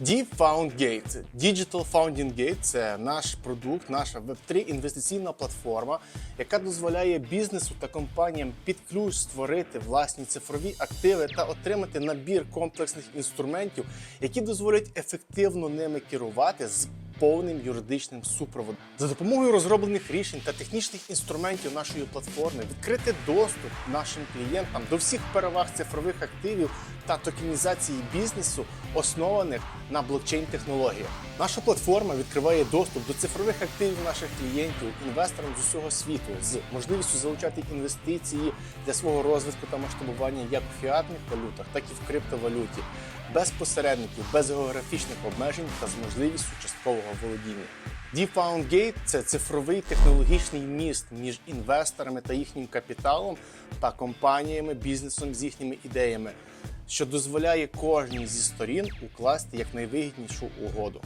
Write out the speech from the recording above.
Deep Found Gate. Digital Founding Gate – це наш продукт, наша Web3 інвестиційна платформа, яка дозволяє бізнесу та компаніям під ключ створити власні цифрові активи та отримати набір комплексних інструментів, які дозволять ефективно ними керувати з повним юридичним супроводом. За допомогою розроблених рішень та технічних інструментів нашої платформи відкрити доступ нашим клієнтам до всіх переваг цифрових активів та токенізації бізнесу, основаних на блокчейн-технологіях. Наша платформа відкриває доступ до цифрових активів наших клієнтів, інвесторам з усього світу з можливістю залучати інвестиції для свого розвитку та масштабування як у фіатних валютах, так і в криптовалюті, без посередників, без географічних обмежень та з можливістю часткового володіння. DeepFound Gate – це цифровий технологічний міст між інвесторами та їхнім капіталом та компаніями, бізнесом з їхніми ідеями, що дозволяє кожній зі сторін укласти якнайвигіднішу угоду.